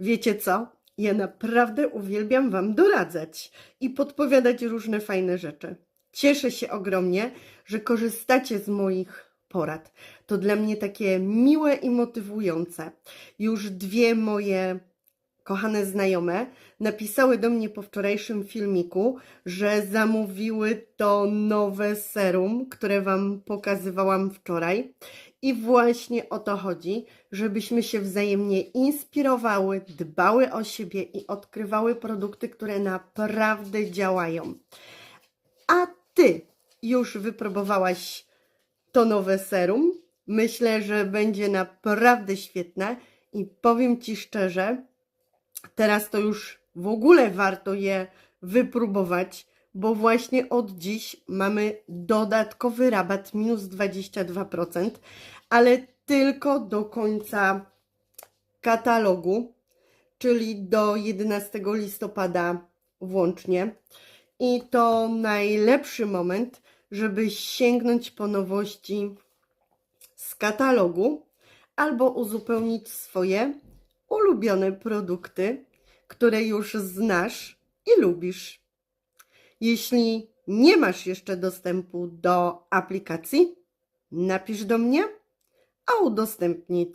Wiecie co? Ja naprawdę uwielbiam Wam doradzać i podpowiadać różne fajne rzeczy. Cieszę się ogromnie, że korzystacie z moich porad. To dla mnie takie miłe i motywujące. Już dwie moje kochane znajome napisały do mnie po wczorajszym filmiku, że zamówiły to nowe serum, które Wam pokazywałam wczoraj. I właśnie o to chodzi, żebyśmy się wzajemnie inspirowały, dbały o siebie i odkrywały produkty, które naprawdę działają. A Ty już wypróbowałaś to nowe serum? Myślę, że będzie naprawdę świetne i powiem Ci szczerze, teraz to już w ogóle warto je wypróbować, bo właśnie od dziś mamy dodatkowy rabat minus 22%, ale tylko do końca katalogu, czyli do 11 listopada włącznie. I to najlepszy moment, żeby sięgnąć po nowości z katalogu albo uzupełnić swoje ulubione produkty, które już znasz i lubisz. Jeśli nie masz jeszcze dostępu do aplikacji, napisz do mnie, a udostępnię